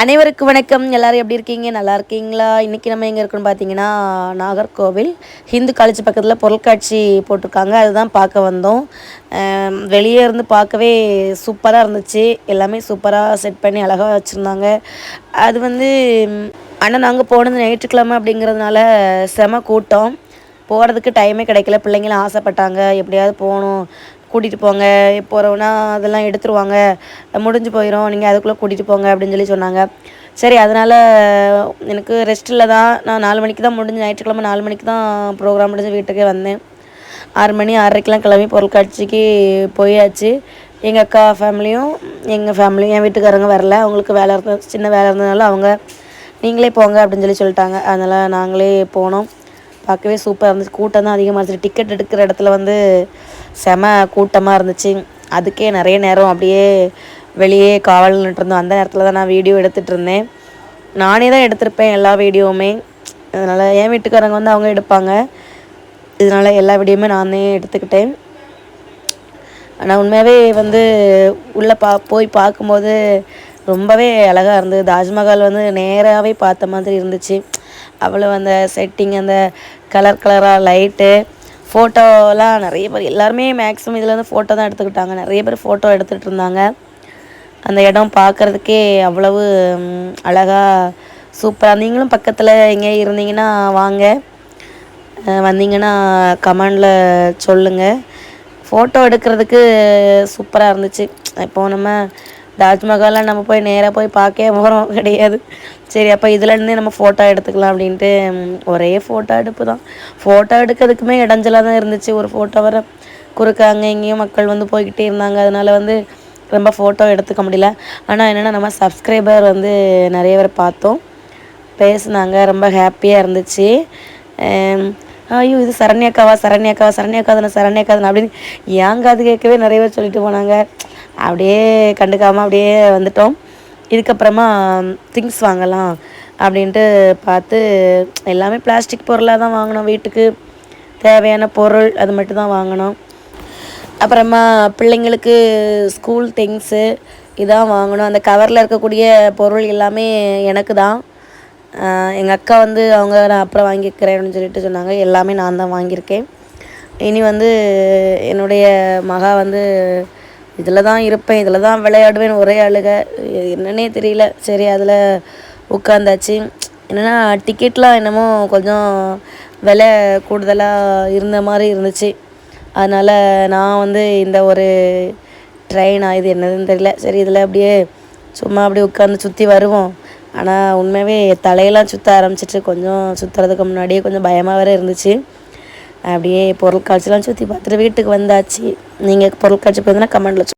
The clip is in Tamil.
அனைவருக்கு வணக்கம். எல்லாரும் எப்படி இருக்கீங்க? நல்லா இருக்கீங்களா? இன்றைக்கி நம்ம எங்கே இருக்கோன்னு பார்த்தீங்கன்னா நாகர்கோவில். ஹிந்து காலேஜ் பக்கத்தில் பொருட்காட்சி போட்டிருக்காங்க. அதுதான் பார்க்க வந்தோம். வெளியே இருந்து பார்க்கவே சூப்பராக இருந்துச்சு. எல்லாமே சூப்பராக செட் பண்ணி அழகாக வச்சுருந்தாங்க. அது வந்து ஆனால் நாங்கள் போனது ஞாயிற்றுக்கிழமை அப்படிங்கிறதுனால செம கூட்டம். போகிறதுக்கு டைமே கிடைக்கல. பிள்ளைங்களும் ஆசைப்பட்டாங்க. எப்படியாவது போகணும். கூட்டிகிட்டு போங்க போகிறோன்னா அதெல்லாம் எடுத்துருவாங்க. முடிஞ்சு போயிடும் நீங்கள் அதுக்குள்ளே கூட்டிகிட்டு போங்க அப்படின்னு சொல்லி சொன்னாங்க. சரி அதனால் எனக்கு ரெஸ்ட்டில் தான் நான் நாலு மணிக்கு தான் முடிஞ்சு ஞாயிற்றுக்கிழமை நாலு மணிக்கு தான் ப்ரோக்ராம் முடிஞ்சு வீட்டுக்கே வந்தேன். ஆறு மணி ஆறரைக்கெலாம் கிளம்பி பொருட்காட்சிக்கு போயாச்சு. எங்கள் அக்கா ஃபேமிலியும் எங்கள் ஃபேமிலியும் என் வீட்டுக்காரங்க வரல. அவங்களுக்கு வேலை இருந்த சின்ன வேலை இருந்ததுனால அவங்க நீங்களே போங்க அப்படின்னு சொல்லி சொல்லிட்டாங்க. அதனால் நாங்களே போனோம். பார்க்கவே சூப்பராக இருந்துச்சு. கூட்டம் தான் அதிகமாக இருந்துச்சு. டிக்கெட் எடுக்கிற இடத்துல வந்து செம கூட்டமாக இருந்துச்சு. அதுக்கே நிறைய நேரம் அப்படியே வெளியே காவல் நின்றுருந்தோம் அந்த நேரத்தில் தான் நான் வீடியோ எடுத்துகிட்டு இருந்தேன். நானே தான் எடுத்திருப்பேன் எல்லா வீடியோவுமே அதனால் என் வீட்டுக்காரங்க வந்து அவங்க எடுப்பாங்க. இதனால் எல்லா வீடியோவுமே நானே எடுத்துக்கிட்டேன். ஆனால் உண்மையாகவே வந்து உள்ளே பா போய் பார்க்கும்போது ரொம்பவே அழகாக இருந்தது. தாஜ்மஹால் வந்து நேராகவே பார்த்த மாதிரி இருந்துச்சு. அவ்வளோ அந்த செட்டிங் அந்த கலர் கலராக லைட்டு ஃபோட்டோலாம் நிறைய பேர் எல்லாருமே மேக்ஸிமம் இதில் வந்து ஃபோட்டோ தான் எடுத்துக்கிட்டாங்க. நிறைய பேர் ஃபோட்டோ எடுத்துகிட்டு இருந்தாங்க. அந்த இடம் பார்க்குறதுக்கே அவ்வளவு அழகாக சூப்பராக நீங்களும் பக்கத்தில் எங்கே இருந்தீங்கன்னா வாங்க. வந்தீங்கன்னா கமெண்டில் சொல்லுங்கள் ஃபோட்டோ எடுக்கிறதுக்கு சூப்பராக இருந்துச்சு. இப்போது நம்ம தாஜ்மஹாலில் நம்ம போய் நேராக போய் பார்க்கவே போகிறோம் கிடையாது. சரி அப்போ இதுலேருந்தே நம்ம ஃபோட்டோ எடுத்துக்கலாம் அப்படின்ட்டு ஒரே ஃபோட்டோ எடுப்பு தான் ஃபோட்டோ எடுக்கிறதுக்குமே இடைஞ்சலாக தான் இருந்துச்சு. ஒரு ஃபோட்டோ வர குறுக்க அங்கே இங்கேயும் மக்கள் வந்து போய்கிட்டே இருந்தாங்க. அதனால் வந்து ரொம்ப ஃபோட்டோ எடுத்துக்க முடியல. ஆனால் என்னென்னா நம்ம சப்ஸ்கிரைபர் வந்து நிறைய பேர் பார்த்தோம். பேசுனாங்க. ரொம்ப ஹாப்பியாக இருந்துச்சு. ஐயோ இது சரண்யாக்காவா சரண்யாக்காவா சரண்யாக்கா தானே அப்படின்னு ஏன் காது கேட்கவே நிறைய பேர் சொல்லிட்டு போனாங்க. அப்படியே கண்டுக்காமல் அப்படியே வந்துட்டோம். இதுக்கப்புறமா திங்ஸ் வாங்கலாம் அப்படின்ட்டு பார்த்து எல்லாமே பிளாஸ்டிக் பொருளாக தான் வாங்கினோம் வீட்டுக்கு. தேவையான பொருள் அது மட்டும் தான் வாங்கினோம். அப்புறமா பிள்ளைங்களுக்கு ஸ்கூல் திங்ஸு இதான் வாங்கணும் அந்த கவரில் இருக்கக்கூடிய பொருள் எல்லாமே எனக்கு தான். எங்கள் அக்கா வந்து அவங்க நான் அப்புறம் வாங்கிக்கிறேன் அப்படின்னு சொல்லிட்டு சொன்னாங்க. எல்லாமே நான் தான் வாங்கியிருக்கேன். இனி வந்து என்னுடைய மகா வந்து இதில் தான் இருப்பேன் இதில் தான் விளையாடுவேன் ஒரே அழுக என்னன்னே தெரியல. சரி அதில் உட்காந்தாச்சு. என்னென்னா டிக்கெட்லாம் என்னமோ கொஞ்சம் விலை கூடுதலாக இருந்த மாதிரி இருந்துச்சு. அதனால் நான் வந்து இந்த ஒரு ட்ரெயினாக இது என்னதுன்னு தெரியல. சரி இதில் அப்படியே சும்மா அப்படியே உட்காந்து சுற்றி வருவோம். ஆனால் உண்மையாகவே தலையெல்லாம் சுற்ற ஆரம்பிச்சிட்டு கொஞ்சம் சுற்றுறதுக்கு முன்னாடியே கொஞ்சம் பயமாக வேறு இருந்துச்சு. அப்படியே பொருட்காட்சிலாம் சுற்றி பார்த்துட்டு வீட்டுக்கு வந்தாச்சு. நீங்கள் பொருட்காட்சி போயிருந்தா கமெண்டில்